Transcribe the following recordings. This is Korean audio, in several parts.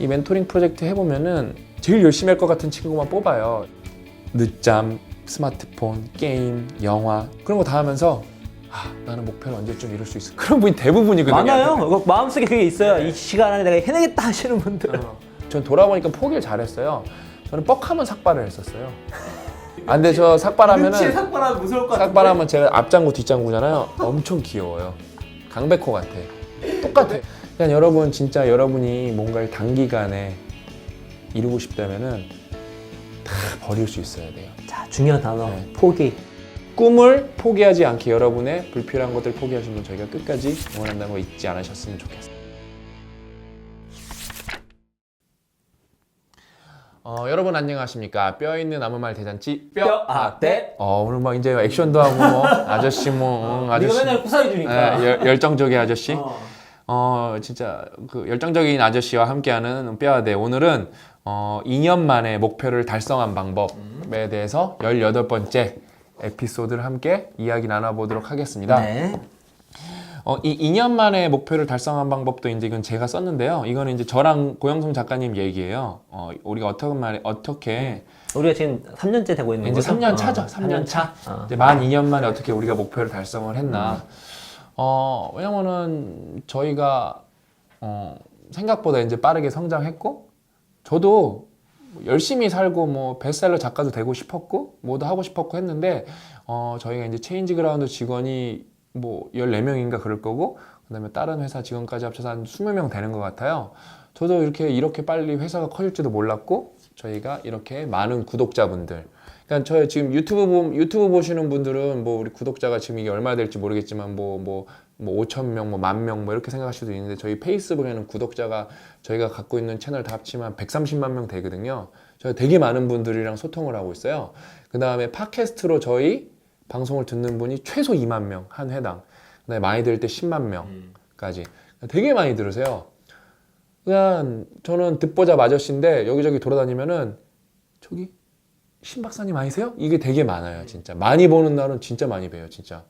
이 멘토링 프로젝트 해보면은 제일 열심히 할 것 같은 친구만 뽑아요. 늦잠, 스마트폰, 게임, 영화 그런 거 다 하면서 아, 나는 목표를 언제쯤 이룰 수 있어. 그런 분이 대부분이거든요. 많아요. 그 마음속에 그게 있어요. 이 시간 안에 내가 해내겠다 하시는 분들. 어. 전 돌아보니까 포기를 잘했어요. 저는 뻑하면 삭발을 했었어요. 아, 근데 저 삭발하면은 삭발하면 무서울 것 삭발하면 제가 앞장구 뒷장구잖아요. 엄청 귀여워요. 강백호 같아. 똑같아. 그러니까 여러분 진짜 여러분이 뭔가를 단기간에 이루고 싶다면은 다 버릴 수 있어야 돼요. 자, 중요한 단어. 네. 포기. 꿈을 포기하지 않게 여러분의 불필요한 것들 포기하시면 저희가 끝까지 응원한다는 거 잊지 않으셨으면 좋겠어요. 어, 여러분 안녕하십니까? 뼈 있는 아무 말 대잔치 뼈. 뼈, 아, 대. 어, 오늘 막 이제 액션도 하고 뭐 아저씨 뭐 응, 아저씨. 네가 맨날 구사해 주니까. 예, 열, 열정적인 아저씨. 어. 어 진짜 그 열정적인 아저씨와 함께하는 뼈아대 오늘은 어 2년 만에 목표를 달성한 방법에 대해서 18번째 에피소드를 함께 이야기 나눠보도록 하겠습니다. 네. 어, 이 2년 만에 목표를 달성한 방법도 이제 이건 제가 썼는데요. 이거는 이제 저랑 고영성 작가님 얘기예요. 어, 우리가 어떻게 말해 어떻게 우리가 지금 3년째 되고 있는 이제 거죠? 3년 차죠. 어, 3년 차. 어. 이제 만 2년 만에 어떻게 우리가 목표를 달성을 했나. 어, 왜냐면은 저희가 어, 생각보다 이제 빠르게 성장했고 저도 열심히 살고 뭐 베스트셀러 작가도 되고 싶었고 뭐도 하고 싶었고 했는데 어, 저희가 이제 체인지 그라운드 직원이 뭐 14명인가 그럴 거고 그다음에 다른 회사 직원까지 합쳐서 한 20명 되는 것 같아요. 저도 이렇게 이렇게 빨리 회사가 커질지도 몰랐고 저희가 이렇게 많은 구독자분들 그러니까 저 지금 유튜브 보, 유튜브 보시는 분들은 뭐 우리 구독자가 지금 이게 얼마 될지 모르겠지만 뭐 뭐 뭐 5천 명, 뭐만 명, 뭐 이렇게 생각할 수도 있는데 저희 페이스북에는 구독자가 저희가 갖고 있는 채널 다 합치면 130만 명 되거든요. 저희 되게 많은 분들이랑 소통을 하고 있어요. 그 다음에 팟캐스트로 저희 방송을 듣는 분이 최소 2만 명 한 회당. 그다음에 많이 들을 때 10만 명까지. 되게 많이 들으세요. 그냥 저는 듣보잡 아저씨인데 여기저기 돌아다니면은 저기 신 박사님 아니세요? 이게 되게 많아요, 진짜. 많이 보는 날은 진짜 많이 봬요, 진짜.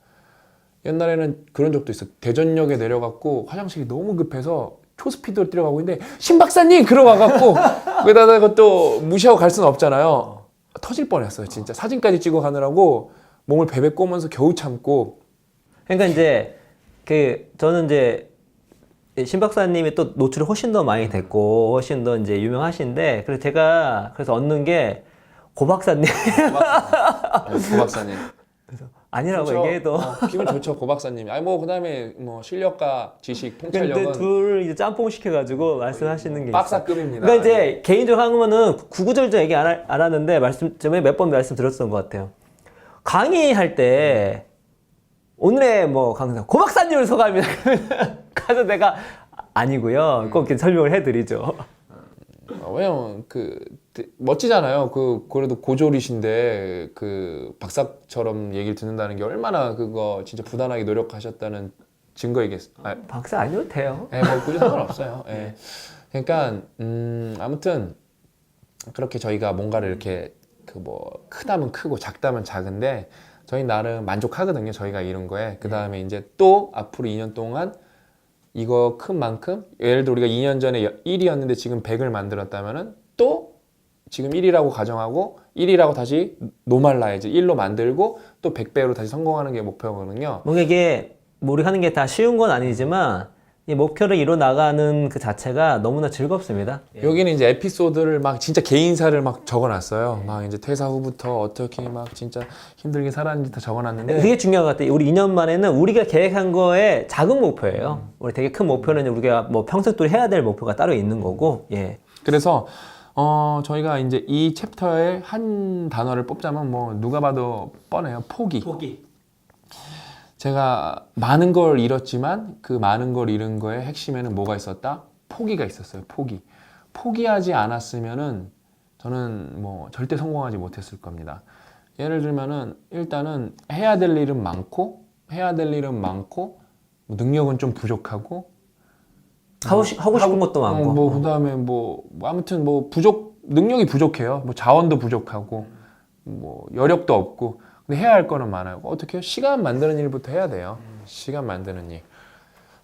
옛날에는 그런 적도 있어. 대전역에 내려갔고 화장실이 너무 급해서 초스피드로 뛰어가고 있는데 신 박사님 그러 와갖고 거기다가 또 무시하고 갈 수는 없잖아요. 터질 뻔했어요, 진짜. 사진까지 찍어 가느라고 몸을 베베 꼬면서 겨우 참고 그러니까 이제 그 저는 이제 신 박사님이 또 노출이 훨씬 더 많이 됐고 훨씬 더 이제 유명하신데 그래서 제가 그래서 얻는 게 고 박사님 고 박사님. 아니라고 좋죠. 얘기해도 어, 기분 좋죠, 고 박사님. 아니 뭐 그다음에 뭐 실력과 지식, 근데 통찰력은 둘을 이제 짬뽕 시켜가지고 말씀하시는 게 있어요. 박사급입니다. 그러니까 이제 개인적으로 하면은 구구절절 얘기 안, 하- 안 하는데 말씀 전에 몇 번 말씀드렸던 것 같아요. 강의할 때 오늘의 뭐 강사 고 박사님을 소감이다 그러면 가서 내가 아니고요. 꼭 이렇게 설명을 해드리죠. 어, 왜냐면 그 되- 멋지잖아요. 그 그래도 고졸이신데 그 박사처럼 얘기를 듣는다는 게 얼마나 그거 진짜 부단하게 노력하셨다는 증거이겠. 아, 박사 아니어도 돼요. 예, 뭐 굳이 상관없어요. 예. 그러니까 음, 아무튼 그렇게 저희가 뭔가를 이렇게 그 뭐 크다면 크고 작다면 작은데 저희 나름 만족하거든요. 저희가 이룬 거에. 그 다음에 이제 또 앞으로 2년 동안 이거 큰 만큼 예를 들어 우리가 2년 전에 1위였는데 지금 100을 만들었다면은 또 지금 1위라고 가정하고 1위라고 다시 노말라야지 1로 만들고 또 100배로 다시 성공하는 게 목표거든요. 뭔가 이게 뭐 우리 하는 게 다 쉬운 건 아니지만 이 목표를 이뤄 나가는 그 자체가 너무나 즐겁습니다. 여기는 이제 에피소드를 막 진짜 개인사를 막 적어놨어요. 막 이제 퇴사 후부터 어떻게 막 진짜 힘들게 살았는지 다 적어놨는데 그게 중요한 것 같아요. 우리 2년 만에는 우리가 계획한 거에 작은 목표예요. 우리 되게 큰 목표는 우리가 뭐 평생 동안 해야 될 목표가 따로 있는 거고, 예. 그래서 어 저희가 이제 이 챕터의 한 단어를 뽑자면 뭐 누가 봐도 뻔해요. 포기. 포기. 제가 많은 걸 잃었지만 그 많은 걸 잃은 거의 핵심에는 뭐가 있었다? 포기가 있었어요. 포기. 포기하지 않았으면은 저는 뭐 절대 성공하지 못했을 겁니다. 예를 들면은 일단은 해야 될 일은 많고 해야 될 일은 많고 뭐 능력은 좀 부족하고 하고, 싶, 하고 싶은 것도 많고. 어, 뭐 그다음에 뭐, 뭐 아무튼 뭐 부족 능력이 부족해요. 뭐 자원도 부족하고 뭐 여력도 없고 근데 해야 할 거는 많아요. 어떻게 해요? 시간 만드는 일부터 해야 돼요. 시간 만드는 일.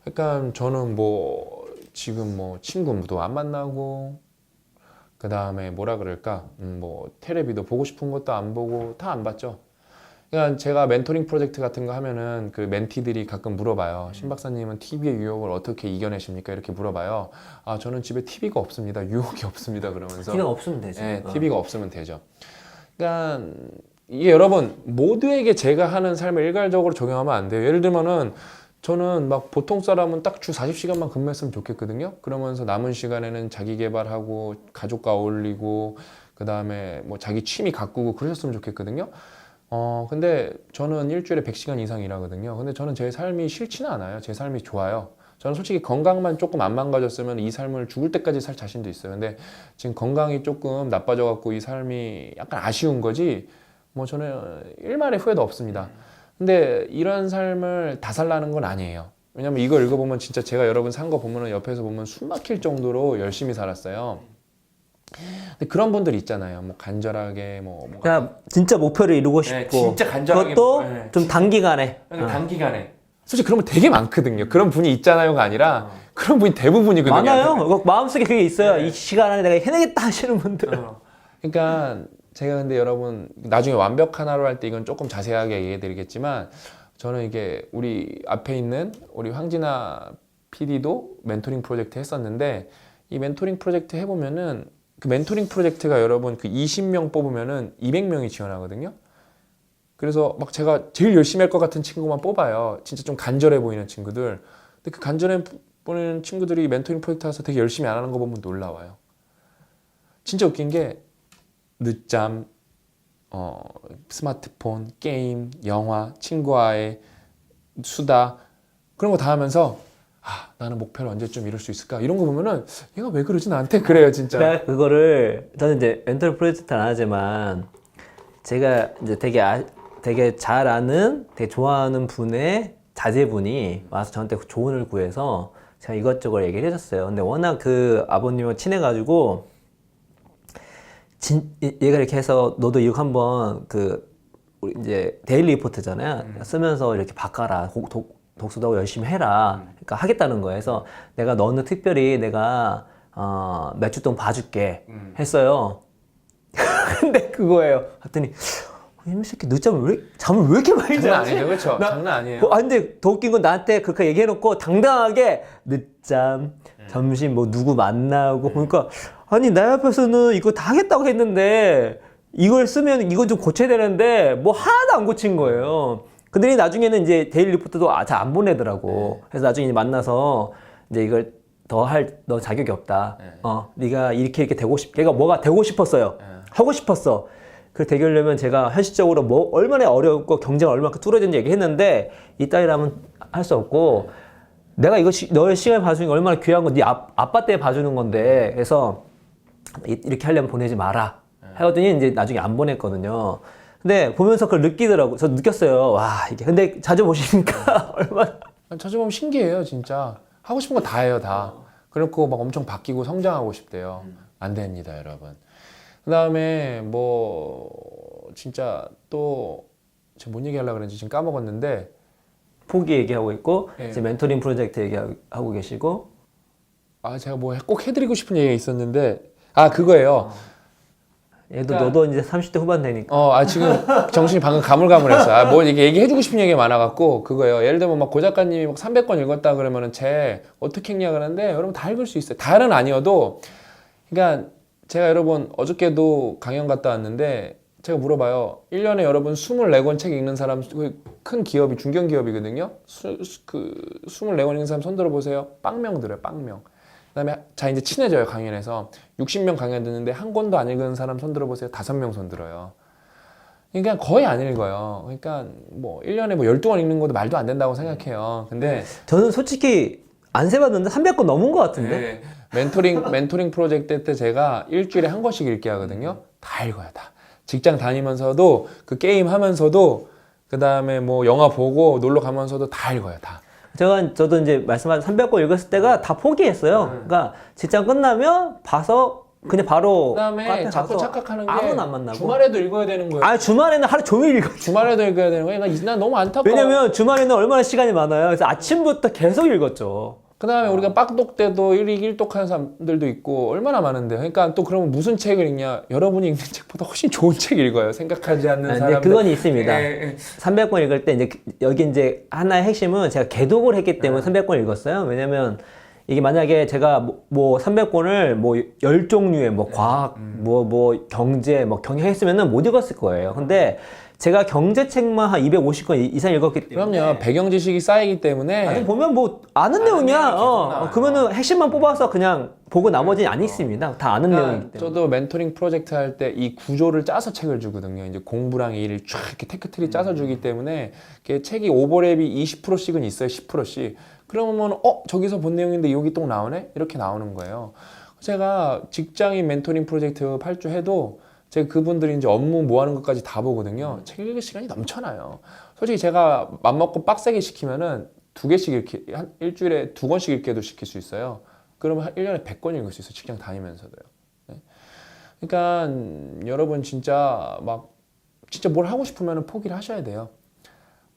그러니까 저는 뭐 지금 뭐 친구도 안 만나고 그 다음에 뭐라 그럴까 음, 뭐 테레비도 보고 싶은 것도 안 보고 다 안 봤죠. 그러니까 제가 멘토링 프로젝트 같은 거 하면은 그 멘티들이 가끔 물어봐요. 신 박사님은 TV의 유혹을 어떻게 이겨내십니까? 이렇게 물어봐요. 아 저는 집에 TV가 없습니다. 유혹이 없습니다. 그러면서 기능 없으면 되지. 네, 어. TV가 없으면 되죠. 그러니까 이게 여러분 모두에게 제가 하는 삶을 일괄적으로 적용하면 안 돼요. 예를 들면은 저는 막 보통 사람은 딱 주 40시간만 근무했으면 좋겠거든요. 그러면서 남은 시간에는 자기 개발하고 가족과 어울리고 그 다음에 뭐 자기 취미 가꾸고 그러셨으면 좋겠거든요. 어, 근데 저는 일주일에 100시간 이상 일하거든요. 근데 저는 제 삶이 싫지는 않아요. 제 삶이 좋아요. 저는 솔직히 건강만 조금 안 망가졌으면 이 삶을 죽을 때까지 살 자신도 있어요. 근데 지금 건강이 조금 나빠져 갖고 이 삶이 약간 아쉬운 거지. 뭐 저는 일말의 후회도 없습니다. 근데 이런 삶을 다 살라는 건 아니에요. 왜냐면 이거 읽어보면 진짜 제가 여러분 산 거 보면은 옆에서 보면 숨 막힐 정도로 열심히 살았어요. 근데 그런 분들 있잖아요. 뭐 간절하게 뭐 뭔가 그냥 진짜 목표를 이루고 싶고 네, 진짜 간절하게 그것도 네, 좀 단기간에 그러니까 단기간에 솔직히 그런 분 되게 많거든요. 그런 분이 있잖아요가 아니라 그런 분이 대부분이거든요. 많아요. 그거 마음속에 그게 있어요. 이 시간 안에 내가 해내겠다 하시는 분들. 어. 그러니까 제가 근데 여러분 나중에 완벽한 하루 할 때 이건 조금 자세하게 얘기해 드리겠지만 저는 이게 우리 앞에 있는 우리 황진아 PD도 멘토링 프로젝트 했었는데 이 멘토링 프로젝트 해보면은 그 멘토링 프로젝트가 여러분 그 20명 뽑으면은 200명이 지원하거든요. 그래서 막 제가 제일 열심히 할 것 같은 친구만 뽑아요. 진짜 좀 간절해 보이는 친구들. 근데 그 간절해 보이는 친구들이 멘토링 프로젝트 와서 되게 열심히 안 하는 거 보면 놀라워요. 진짜 웃긴 게 늦잠, 어, 스마트폰, 게임, 영화, 친구와의 수다 그런 거 다 하면서 아 나는 목표를 언제쯤 이룰 수 있을까 이런 거 보면은 얘가 왜 그러지 나한테 그래요 진짜. 제가 그거를 저는 이제 멘토링 프로젝트 안 하지만 제가 이제 되게 아, 되게 잘 아는 되게 좋아하는 분의 자제분이 와서 저한테 조언을 구해서 제가 이것저것 얘기를 해줬어요. 근데 워낙 그 아버님과 친해가지고 진, 이- 얘가 이렇게 해서 너도 이거 한번 그 우리 이제 데일리 리포트잖아요. 쓰면서 이렇게 바꿔라. 독, 독, 독서도 하고 열심히 해라. 그러니까 하겠다는 거예요. 그래서 내가 너는 특별히 내가 어, 몇 주 동안 봐줄게 했어요. 근데 그거예요. 했더니 이 새끼 늦잠을 왜 잠을 왜 이렇게 많이 장난 자지? 아니죠, 그렇죠? 나- 장난 아니에요. 뭐, 아, 근데 더 웃긴 건 나한테 그렇게 얘기해놓고 당당하게 늦잠, 점심 뭐 누구 만나고 그러니까 아니 나 옆에서는 이거 다 하겠다고 했는데 이걸 쓰면 이건 좀 고쳐야 되는데 뭐 하나도 안 고친 거예요. 근데 나중에는 이제 데일리 리포트도 아, 잘 안 보내더라고. 그래서 나중에 만나서 이제 이걸 더 할 너 자격이 없다. 어, 네가 이렇게 이렇게 되고 싶. 걔가 뭐가 되고 싶었어요. 하고 싶었어. 그 되려면 제가 현실적으로 뭐 얼마나 어렵고 경쟁 얼마나 뚫어진지 얘기했는데 이 따위라면 할 수 없고 내가 이거 시, 너의 시간을 봐주는 게 얼마나 귀한 건네 아빠 때 봐주는 건데 그래서 이- 이렇게 하려면 보내지 마라 하더니 이제 나중에 안 보냈거든요. 근데 보면서 그걸 느끼더라고. 저 느꼈어요. 와 이게 근데 자주 보시니까 얼마나 찾아보면 신기해요, 진짜. 하고 싶은 거 다 해요, 다. 그렇고 막 엄청 바뀌고 성장하고 싶대요. 안 됩니다, 여러분. 그 다음에 뭐, 진짜 또, 제가 뭔 얘기 하려고 그랬는지 지금 까먹었는데, 포기 얘기하고 있고 네. 이제 멘토링 프로젝트 얘기하고 계시고 아, 제가 뭐 꼭 해드리고 싶은 얘기가 있었는데, 아, 그거예요. 얘도 그러니까- 너도 이제 30대 후반 되니까 어, 아, 지금 정신이 방금 가물가물했어. 아, 뭐 이게 얘기해주고 싶은 얘기가 많아갖고, 그거예요. 예를 들면 막 고 작가님이 막 300권 읽었다 그러면은 쟤 어떻게 읽냐 그러는데, 여러분 다 읽을 수 있어요. 다는 아니어도, 그러니까 제가 여러분 어저께도 강연 갔다 왔는데, 제가 물어봐요. 1년에 여러분 24권 책 읽는 사람, 그큰 기업이, 중견 기업이거든요. 수, 수- 그 24권 읽는 사람 손 들어보세요. 빵명 들어요, 빵명. 그다음에 자 이제 친해져요 강연에서. 60명 강연 듣는데 한 권도 안 읽은 사람 손 들어보세요. 다섯 명 손 들어요. 그러니까 거의 안 읽어요. 그러니까 뭐 1년에 뭐 12권 읽는 것도 말도 안 된다고 생각해요. 근데 저는 솔직히 안 세봤는데 300건 넘은 것 같은데? 네, 멘토링 멘토링 프로젝트 때 제가 일주일에 한 권씩 읽게 하거든요. 다 읽어요 다. 직장 다니면서도 그 게임 하면서도 그다음에 뭐 영화 보고 놀러 가면서도 다 읽어요 다 제가 저도 이제 말씀하신 300권 읽었을 때가 다 포기했어요. 그러니까 직장 끝나면 봐서 그냥 바로 그다음에 자꾸 착각하는 게 아무나 안 만나고. 주말에도 읽어야 되는 거예요 아 주말에는 하루 종일 읽어. 주말에도 읽어야 되는 거예요 나, 나 너무 안타까워 왜냐면 주말에는 얼마나 시간이 많아요. 그래서 아침부터 계속 읽었죠. 그 다음에 우리가 빡독 때도 1위 1독 하는 사람들도 있고 얼마나 많은데 그러니까 또 그러면 무슨 책을 읽냐 여러분이 읽는 책보다 훨씬 좋은 책 읽어요 생각하지 않는 아, 사람들 그건 있습니다. 예, 예. 300권 읽을 때 이제 그- 여기 이제 하나의 핵심은 제가 개독을 했기 때문에 네. 300권 읽었어요. 왜냐면 이게 만약에 제가 뭐, 뭐 300권을 뭐 10종류의 뭐 과학, 음. 뭐, 뭐 경제, 뭐 경영 했으면은 못 읽었을 거예요. 근데 제가 경제책만 한 250권 이상 읽었기 때문에 그럼요 배경 지식이 쌓이기 때문에 나중에 보면 뭐 아는 내용이야. 내용이 계속 어, 나와요. 어, 그러면은 핵심만 뽑아서 그냥 보고 나머지는 안 있습니다. 다 아는 내용이기 그러니까 때문에. 저도 멘토링 프로젝트 할 때 이 구조를 짜서 책을 주거든요. 이제 공부랑 일을 쫙 이렇게 테크트리 짜서 주기 때문에 이게 책이 오버랩이 20%씩은 있어요. 10%씩. 그러면 어 저기서 본 내용인데 여기 또 나오네 이렇게 나오는 거예요. 제가 직장인 멘토링 프로젝트 8주 해도 제가 그분들이 이제 업무 뭐 하는 것까지 다 보거든요. 책 읽을 시간이 넘쳐나요. 솔직히 제가 맘먹고 빡세게 시키면은 두 개씩 읽기, 한 일주일에 두 권씩 읽게도 시킬 수 있어요. 그러면 한 1년에 100권 읽을 수 있어요. 직장 다니면서도요. 그러니까 음, 여러분 진짜 막 진짜 뭘 하고 싶으면 포기를 하셔야 돼요.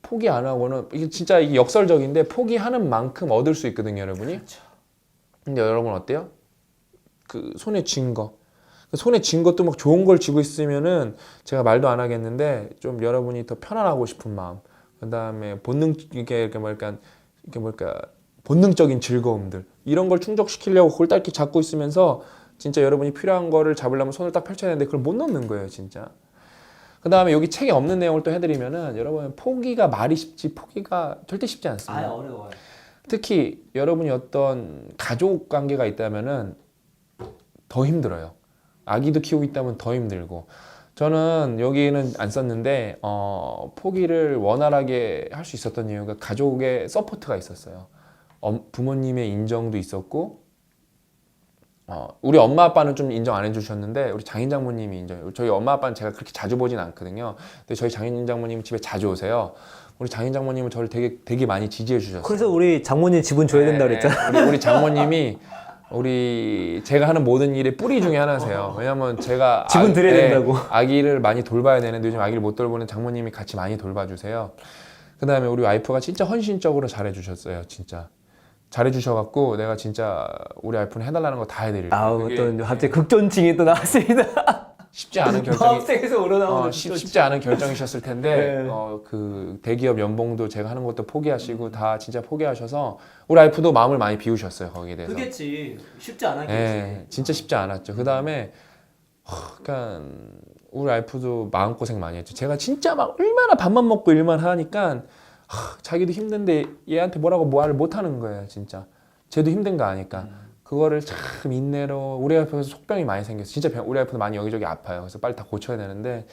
포기 안 하고는 이게 진짜 이게 역설적인데 포기하는 만큼 얻을 수 있거든요, 여러분이. 근데 여러분 어때요? 그 손에 쥔 거. 그 손에 쥔 것도 막 좋은 걸 쥐고 있으면은 제가 말도 안 하겠는데 좀 여러분이 더 편안하고 싶은 마음. 그다음에 본능 이게 이렇게 뭐랄까 이게 뭘까 본능적인 즐거움들 이런 걸 충족시키려고 이렇게 잡고 있으면서 진짜 여러분이 필요한 거를 잡으려면 손을 딱 펼쳐야 되는데 그걸 못 넣는 거예요, 진짜. 그 다음에 여기 책에 없는 내용을 또 해드리면은 여러분 포기가 말이 쉽지 포기가 절대 쉽지 않습니다. 어려워요. 특히 여러분이 어떤 가족 관계가 있다면은 더 힘들어요. 아기도 키우고 있다면 더 힘들고. 저는 여기는 안 썼는데 어, 포기를 원활하게 할 수 있었던 이유가 가족의 서포트가 있었어요. 엄- 부모님의 인정도 있었고 어, 우리 엄마 아빠는 좀 인정 안 해주셨는데 우리 장인 장모님이 인정. 저희 엄마 아빠는 제가 그렇게 자주 보진 않거든요. 근데 저희 장인 장모님 집에 자주 오세요. 우리 장인 장모님은 저를 되게 되게 많이 지지해 주셨어요. 그래서 우리 장모님 지분 줘야 된다 그랬잖아. 네, 우리, 우리 장모님이 우리 제가 하는 모든 일의 뿌리 중에 하나세요. 왜냐면 제가 지분 드려야 네, 된다고. 아기를 많이 돌봐야 되는데 요즘 아기를 못 돌보는 장모님이 같이 많이 돌봐주세요. 그다음에 우리 와이프가 진짜 헌신적으로 잘해주셨어요. 진짜 잘해주셔갖고 내가 진짜 우리 와이프는 해달라는 거 다 해드릴게요. 아우 또 갑자기 극존칭이 또 나왔습니다. 쉽지 않은 결정이 마음속에서 우러나오는 어, 쉽, 쉽지 않은 결정이셨을 텐데 네. 어, 그 대기업 연봉도 제가 하는 것도 포기하시고 다 진짜 포기하셔서 우리 와이프도 마음을 많이 비우셨어요 거기에 대해서. 그겠지 쉽지 않았겠지. 예, 진짜 쉽지 않았죠. 그 다음에, 그러니까 우리 와이프도 마음 고생 많이 했죠. 제가 진짜 막 얼마나 밥만 먹고 일만 하니까 하, 자기도 힘든데 얘한테 뭐라고 말을 못 하는 거예요, 진짜. 쟤도 힘든 거 아니까. 그거를 참 인내로 우리 와이프에서 속병이 많이 생겼어요. 진짜 병- 우리 와이프도 많이 여기저기 아파요. 그래서 빨리 다 고쳐야 되는데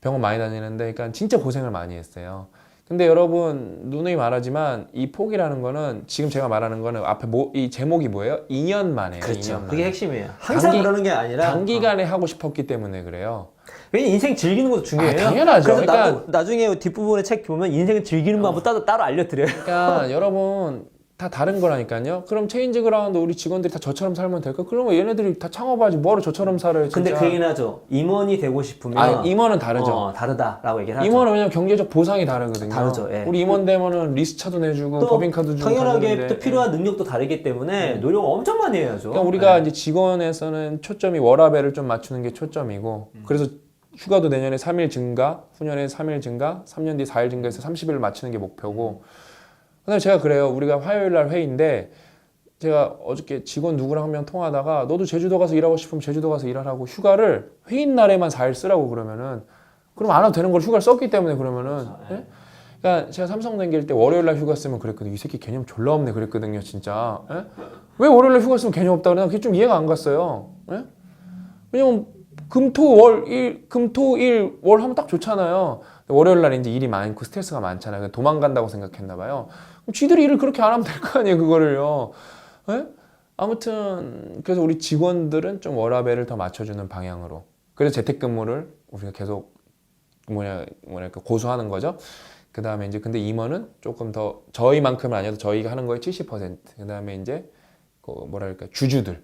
병원 많이 다니는데, 그러니까 진짜 고생을 많이 했어요. 근데 여러분 누누이 말하지만 이 포기라는 거는 지금 제가 말하는 거는 앞에 뭐, 이 제목이 뭐예요? 2년 만에요. 그렇죠. 2년 만에. 그게 핵심이에요. 항상 단기- 그러는 게 아니라 단기간에 하고 싶었기 때문에 그래요. 왜냐 인생 즐기는 것도 중요해요. 아, 당연하죠. 그래서 그러니까- 나중에 뒷부분에 책 보면 인생 즐기는 방법 따로 따로 알려드려요. 그러니까 여러분 다 다른 거라니까요. 그럼 체인지 그라운드 우리 직원들이 다 저처럼 살면 될까? 그러면 얘네들이 다 창업하지 뭐하러 저처럼 살아요. 진짜. 근데 그 얘기는 하죠. 임원이 되고 싶으면 아 임원은 다르죠. 어, 다르다라고 얘기를 하죠. 임원은 왜냐면 경제적 보상이 다르거든요. 다르죠, 예. 우리 임원 되면은 리스차도 내주고 또 법인카드 주고 당연하게. 또 필요한 능력도 다르기 때문에 노력 엄청 많이 해야죠. 그러니까 우리가 네. 이제 직원에서는 초점이 워라벨을 좀 맞추는 게 초점이고 음. 그래서 휴가도 내년에 3일 증가, 후년에 3일 증가, 3년 뒤 4일 증가해서 30일 맞추는 게 목표고 그 다음에 제가 그래요. 우리가 화요일 날 회의인데 제가 어저께 직원 누구랑 한 명 통화하다가 너도 제주도 가서 일하고 싶으면 제주도 가서 일하라고 휴가를 회의 날에만 4일 쓰라고 그러면은 그럼 안 와도 되는 걸 휴가를 썼기 때문에 그러면은 예? 그러니까 제가 삼성 댕길 때 월요일 날 휴가 쓰면 그랬거든요. 이 새끼 개념 졸라 없네 그랬거든요, 진짜. 예? 왜 월요일 날 휴가 쓰면 개념 없다 그러나 그게 좀 이해가 안 갔어요. 예? 왜냐면 금토 월 일 금토 일 월 하면 딱 좋잖아요. 월요일 날 이제 일이 많고 스트레스가 많잖아요. 도망간다고 생각했나 봐요. 그럼 쥐들이 일을 그렇게 안 하면 될 거 아니에요, 그거를요. 예? 아무튼 그래서 우리 직원들은 좀 워라밸을 더 맞춰주는 방향으로. 그래서 재택근무를 우리가 계속 뭐냐 뭐랄까 고수하는 거죠. 그 다음에 이제 근데 임원은 조금 더 저희만큼은 아니어도 저희가 하는 거에 70%. 그 다음에 이제 그 뭐랄까 주주들.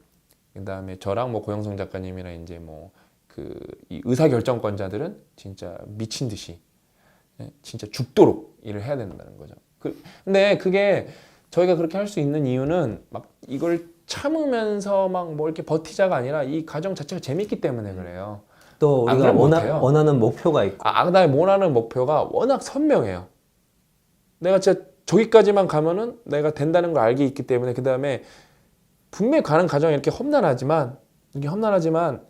그 다음에 저랑 뭐 고영성 작가님이랑 이제 뭐그이 의사 결정권자들은 진짜 미친 듯이 예, 진짜 죽도록 일을 해야 된다는 거죠. 그 근데 그게 저희가 그렇게 할 수 있는 이유는 막 이걸 참으면서 막 뭐 이렇게 버티자가 아니라 이 과정 자체가 재밌기 때문에 그래요. 또안 우리가 원하, 못해요. 원하는 목표가 있고 아, 그다음에 원하는 목표가 워낙 선명해요. 내가 진짜 저기까지만 가면은 내가 된다는 걸 알기 있기 때문에 그 다음에 분명히 가는 과정이 이렇게 험난하지만 이게 험난하지만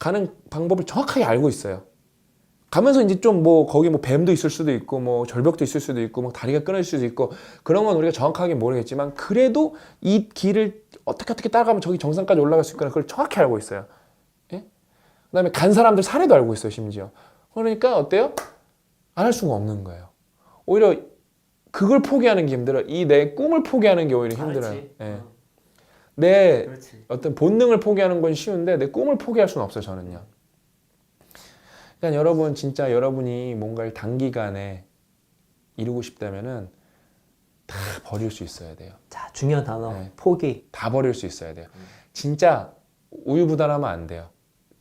가는 방법을 정확하게 알고 있어요. 가면서 이제 좀 뭐 거기 뭐 뱀도 있을 수도 있고 뭐 절벽도 있을 수도 있고 뭐 다리가 끊어질 수도 있고 그런 건 우리가 정확하게 모르겠지만 그래도 이 길을 어떻게 어떻게 따라가면 저기 정상까지 올라갈 수 있구나 그걸 정확히 알고 있어요. 예? 그다음에 간 사람들 사례도 알고 있어요 심지어. 그러니까 어때요? 안 할 수가 없는 거예요. 오히려 그걸 포기하는 게 힘들어. 이 내 꿈을 포기하는 게 오히려 힘들어요. 예. 어. 내 그렇지. 어떤 본능을 포기하는 건 쉬운데 내 꿈을 포기할 수는 없어요 저는요. 그러니까 여러분 진짜 여러분이 뭔가를 단기간에 이루고 싶다면은 다 버릴 수 있어야 돼요. 자 중요한 단어 네. 포기 다 버릴 수 있어야 돼요. 진짜 우유부단하면 안 돼요.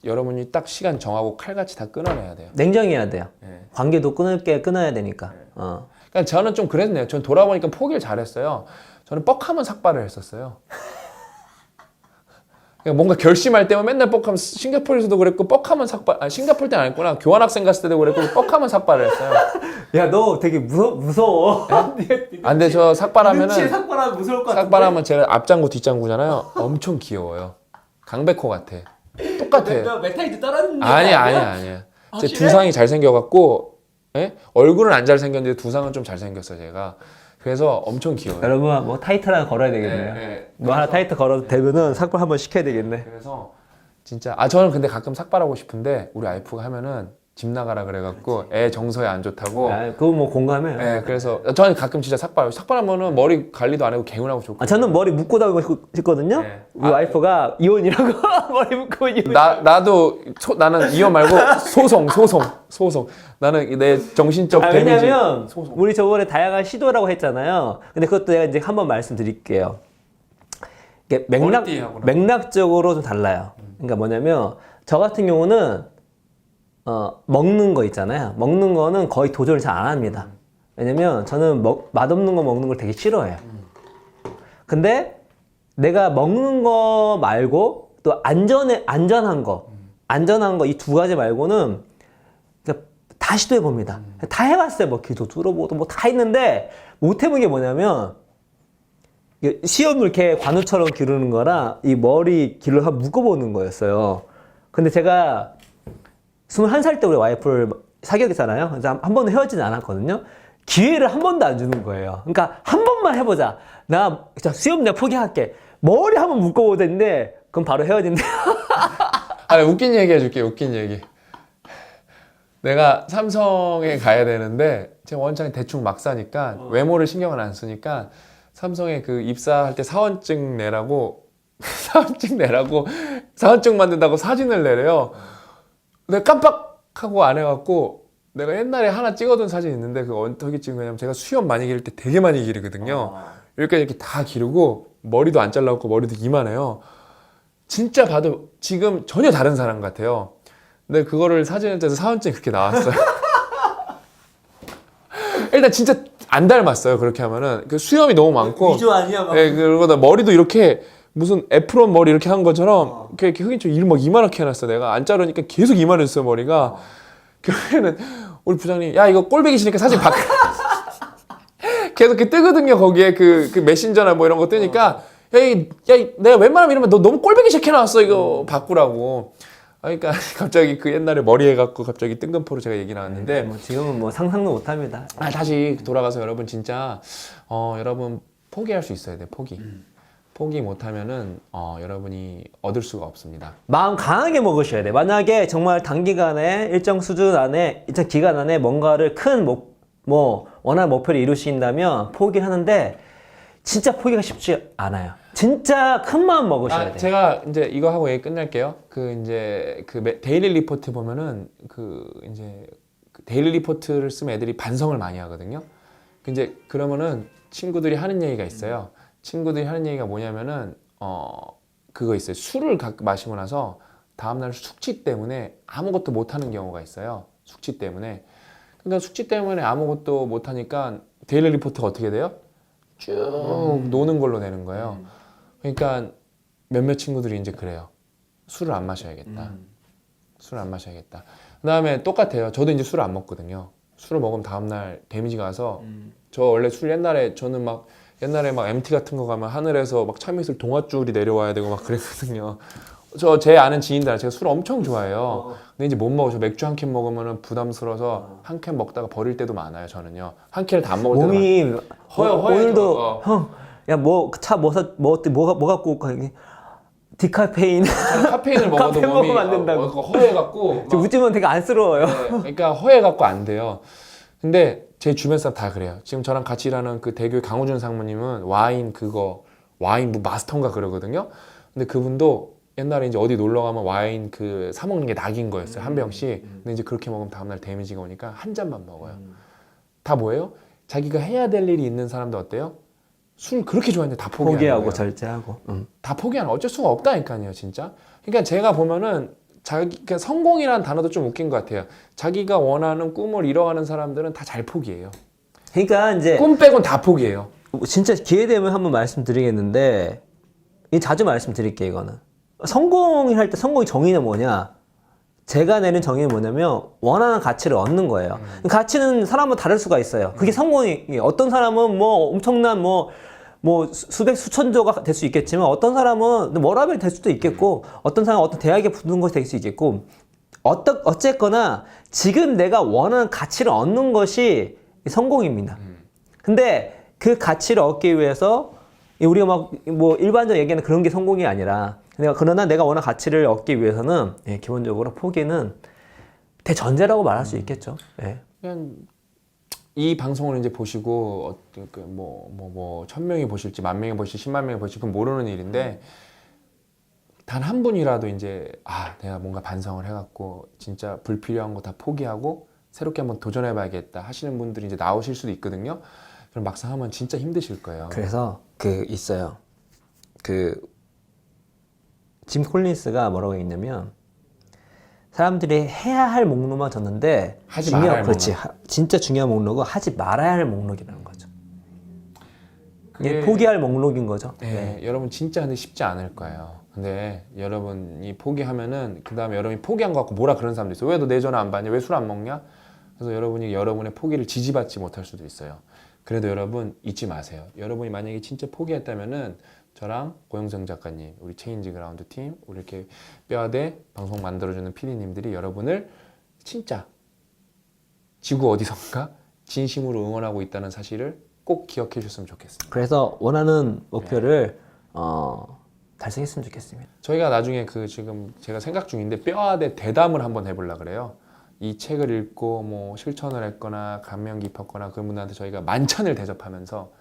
여러분이 딱 시간 정하고 칼같이 다 끊어내야 돼요. 냉정해야 돼요 예. 관계도 끊을 게 끊어야 되니까 어. 그러니까 저는 좀 그랬네요. 전 돌아보니까 포기를 잘했어요. 저는 뻑하면 삭발을 했었어요. 뭔가 결심할 때면 맨날 뻑하면 싱가포르에서도 그랬고 뻑하면 삭발 아 싱가포르 때는 아니구나 교환학생 갔을 때도 그랬고 뻑하면 삭발을 했어요. 야 너 되게 무서, 무서워 안돼 저 삭발하면은 삭발하면 무서울 것 삭발하면 제가 앞장구 뒷장구잖아요. 엄청 귀여워요. 강백호 같아. 똑같아. 메타이트 떨어지는 아니 아니 아니야. 제 그래? 두상이 잘 생겨갖고 예? 얼굴은 안 잘 생겼는데 두상은 좀 잘 생겼어 제가. 그래서 엄청 귀여워요. 여러분 뭐 타이틀 하나 걸어야 되겠네요 예, 예. 뭐 하나 타이틀 걸어도 되면은 삭발 한번 시켜야 되겠네 그래서 진짜 아 저는 근데 가끔 삭발하고 싶은데 우리 와이프가 하면은 집 나가라 그래갖고 애 정서에 안 좋다고. 아, 그거 뭐 공감해요 예, 그래서 저는 가끔 진짜 삭발. 삭발하면은 머리 관리도 안 하고 개운하고 좋고. 아, 저는 머리 묶고 다니고 싶- 싶거든요 네. 우리 와이프가 이혼이라고 머리 묶고 이혼 나 나도 소- 나는 이혼 말고 소송 소송 소송. 나는 내 정신적 아, 데미지. 왜냐면 소송. 우리 저번에 다양한 시도라고 했잖아요. 근데 그것도 내가 이제 한번 말씀드릴게요. 이게 맥락 머리띠하고는. 맥락적으로 좀 달라요. 그러니까 뭐냐면 저 같은 경우는 어, 먹는 거 있잖아요. 먹는 거는 거의 도전을 잘 안 합니다. 왜냐면 저는 먹, 맛없는 거 먹는 걸 되게 싫어해요. 근데 내가 먹는 거 말고 또 안전에 안전한 거, 안전한 거 이 두 가지 말고는 그러니까 다 시 도 해 봅니다. 다 해봤어요. 뭐 기도 뚫어보고 뭐다 했는데 못 해본 게 뭐냐면 시험을 이렇게 관우처럼 기르는 거랑 이 머리 길을 한번 묶어보는 거였어요. 근데 제가 21살 때 우리 와이프를 사귀었잖아요. 그래서 한, 한 번도 헤어지지 않았거든요. 기회를 한 번도 안 주는 거예요. 그러니까 한 번만 해보자. 나 진짜 수염 내가 포기할게. 머리 한번 묶어보는데 그럼 바로 헤어진대. 아 웃긴 얘기 해줄게 웃긴 얘기. 내가 삼성에 가야 되는데 제가 원장이 대충 막 사니까 외모를 신경을 안 쓰니까 삼성에 그 입사할 때 사원증 내라고 사원증 내라고 사원증 만든다고 사진을 내래요. 내가 깜빡하고 안 해갖고 내가 옛날에 하나 찍어둔 사진 있는데 그 어떻게 찍은 거냐면 제가 수염 많이 기를 때 되게 많이 기르거든요. 여기까지 이렇게 다 기르고 머리도 안 잘라갖고 머리도 이만해요. 진짜 봐도 지금 전혀 다른 사람 같아요. 근데 그거를 사진을 찍어서 사원증 그렇게 나왔어요. 일단 진짜 안 닮았어요. 그렇게 하면은 그 수염이 너무 많고, 아니야 막. 예, 그러다 머리도 이렇게 무슨 애프론 머리 이렇게 한 것처럼 이렇게, 이렇게 흑인처럼 이를 막 이만하게 해놨어. 내가 안 자르니까 계속 이만해졌어요 머리가. 결국에는 우리 부장님, 야 이거 꼴보기 싫으니까 사진 바꿔. 계속 이렇게 뜨거든요 거기에 그, 그 메신저나 뭐 이런 거 뜨니까 야, 이, 야 이, 내가 웬만하면 이러면 너 너무 싫게 나왔어 이거 바꾸라고 아, 그러니까 갑자기 그 옛날에 머리 해갖고 갑자기 뜬금포로 제가 얘기 나왔는데 뭐 지금은 뭐 상상도 못합니다. 아, 다시 돌아가서 여러분 진짜 어, 여러분 포기할 수 있어야 돼요 포기 포기 못하면은 어, 여러분이 얻을 수가 없습니다 마음 강하게 먹으셔야 돼. 만약에 정말 단기간에 일정 수준 안에 일정 기간 안에 뭔가를 큰 목, 뭐 원하는 목표를 이루신다면 포기를 하는데 진짜 포기가 쉽지 않아요. 진짜 큰 마음 먹으셔야 아, 돼. 제가 이제 이거 하고 얘기 끝낼게요. 그 이제 그 매- 데일리 리포트 보면은 그 이제 그 데일리 리포트를 쓰면 애들이 반성을 많이 하거든요. 그 이제 그러면은 친구들이 하는 얘기가 있어요. 친구들이 하는 얘기가 뭐냐면은 어 그거 있어요. 술을 가- 마시고 나서 다음날 숙취 때문에 아무것도 못 하는 경우가 있어요. 숙취 때문에. 그러니까 숙취 때문에 아무것도 못 하니까 데일리 리포트가 어떻게 돼요? 쭉 노는 걸로 내는 거예요. 그러니까 몇몇 친구들이 이제 그래요. 술을 안 마셔야겠다. 술을 안 마셔야겠다. 그 다음에 똑같아요. 저도 이제 술을 안 먹거든요. 술을 먹으면 다음날 데미지가 와서 저 원래 술 옛날에 저는 막 옛날에 막 MT 같은 거 가면 하늘에서 막 참이슬 동아줄이 내려와야 되고 막 그랬거든요. 저 제 아는 지인들 제가 술을 엄청 좋아해요. 근데 이제 못 먹어서 맥주 한 캔 먹으면 부담스러워서 한 캔 먹다가 버릴 때도 많아요. 저는요. 한 캔을 다 안 먹을 때도 많아요. 몸이 허여, 오- 허해져. 오늘도 어. 형야뭐차뭐사뭐 어때 뭐 갖고 가 디카페인 저는 카페인을 먹어도 카페인 몸이 먹으면 안 된다고. 어, 허해 갖고 지금 웃지면 되게 안쓰러워요. 네, 그러니까 허해 갖고 안 돼요. 근데 제 주변 사람 다 그래요. 지금 저랑 같이 일하는 그 대교 강우준 상무님은 와인 그거 와인 뭐 마스터인가 그러거든요. 근데 그분도 옛날에 이제 어디 놀러 가면 와인 그 사 먹는 게 낙인 거였어요 한 병씩. 근데 이제 그렇게 먹으면 다음날 데미지가 오니까 한 잔만 먹어요. 다 뭐예요? 자기가 해야 될 일이 있는 사람도 어때요? 술 그렇게 좋아하는데 다 포기하고 거예요. 절제하고. 음. 다 포기하는 어쩔 수가 없다니까요, 진짜. 그러니까 제가 보면은 자기 그러니까 성공이라는 단어도 좀 웃긴 것 같아요. 자기가 원하는 꿈을 이뤄가는 사람들은 다 잘 포기해요. 그러니까 이제 꿈 빼곤 다 포기해요. 진짜 기회 되면 한번 말씀드리겠는데 이 자주 말씀드릴게요 이거는 성공을 할 때 성공의 정의는 뭐냐 제가 내는 정의는 뭐냐면 원하는 가치를 얻는 거예요 가치는 사람은 다를 수가 있어요 그게 성공이 어떤 사람은 뭐 엄청난 뭐 뭐 수백 수천조가 될 수 있겠지만 어떤 사람은 워라벨 될 수도 있겠고 어떤 사람은 어떤 대학에 붙는 것이 될 수 있겠고 어떠, 어쨌거나 지금 내가 원하는 가치를 얻는 것이 성공입니다. 근데 그 가치를 얻기 위해서 우리가 막 뭐 일반적으로 얘기하는 그런 게 성공이 아니라 내가 그러나 내가 원하는 가치를 얻기 위해서는 예, 기본적으로 포기는 대전제라고 말할 수 있겠죠. 예. 그냥 이 방송을 이제 보시고 뭐뭐뭐 천 명이 보실지 만 명이 보실지 십만 명이 보실지 그건 모르는 일인데 단 한 분이라도 이제 아 내가 뭔가 반성을 해갖고 진짜 불필요한 거 다 포기하고 새롭게 한번 도전해봐야겠다 하시는 분들이 이제 나오실 수도 있거든요. 그럼 막상 하면 진짜 힘드실 거예요. 그래서 그 있어요. 그 짐 콜린스가 뭐라고 했냐면 사람들이 해야 할 목록만 줬는데 하지 중요한- 말아야 할 그렇지. 하- 진짜 중요한 목록은 하지 말아야 할 목록이라는 거죠. 그게- 포기할 목록인 거죠. 네, 여러분 진짜 근데 쉽지 않을 거예요. 근데 여러분이 포기하면은 그 다음에 여러분이 포기한 거 갖고 뭐라 그런 사람도 있어 요. 왜 너 내 전화 안 받냐? 왜 술 안 먹냐? 그래서 여러분이 여러분의 포기를 지지받지 못할 수도 있어요. 그래도 여러분 잊지 마세요. 여러분이 만약에 진짜 포기했다면은 저랑 고영정 작가님, 우리 체인지 그라운드 팀, 우리 이렇게 뼈아대 방송 만들어주는 PD님들이 여러분을 진짜 지구 어디선가 진심으로 응원하고 있다는 사실을 꼭 기억해 주셨으면 좋겠습니다. 그래서 원하는 목표를 어, 달성했으면 좋겠습니다. 저희가 나중에 그 지금 제가 생각 중인데 뼈아대 대담을 한번 해보려 그래요. 이 책을 읽고 뭐 실천을 했거나 감명 깊었거나 그런 분들한테 저희가 만찬을 대접하면서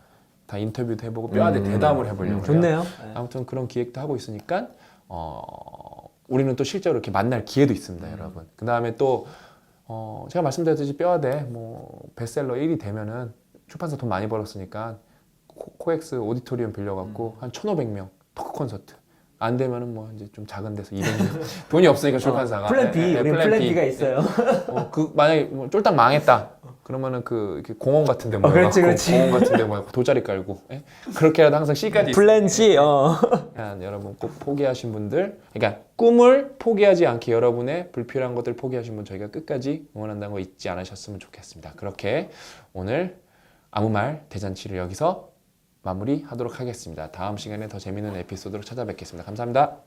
다 인터뷰도 해보고 뼈아대 대담을 해보려고 음, 그래요. 좋네요. 아무튼 그런 기획도 하고 있으니까 어, 우리는 또 실제로 이렇게 만날 기회도 있습니다, 여러분. 그 다음에 또 어, 제가 말씀드렸듯이 뼈아대 뭐 베스트셀러 1위 되면은 출판사 돈 많이 벌었으니까 코, 코엑스 오디토리움 빌려갖고 한 1,500명 토크 콘서트. 안 되면은 뭐 이제 좀 작은 데서 200명 돈이 없으니까 출판사가 플랜 B, 예, 예, 우리 플랜 B. B가 있어요. 어, 그 만약에 뭐 쫄딱 망했다. 그러면은 그 이렇게 공원 같은 데 모여 그렇지, 그렇지. 공원 같은 데 모여 돗자리 깔고 예? 그렇게라도 항상 C까지. 플랜 C, 어. 여러분 꼭 포기하신 분들, 그러니까 꿈을 포기하지 않게 여러분의 불필요한 것들 포기하신 분 저희가 끝까지 응원한다는 거 잊지 않으셨으면 좋겠습니다. 그렇게 오늘 아무 말 대잔치를 여기서 마무리하도록 하겠습니다. 다음 시간에 더 재밌는 에피소드로 찾아뵙겠습니다. 감사합니다.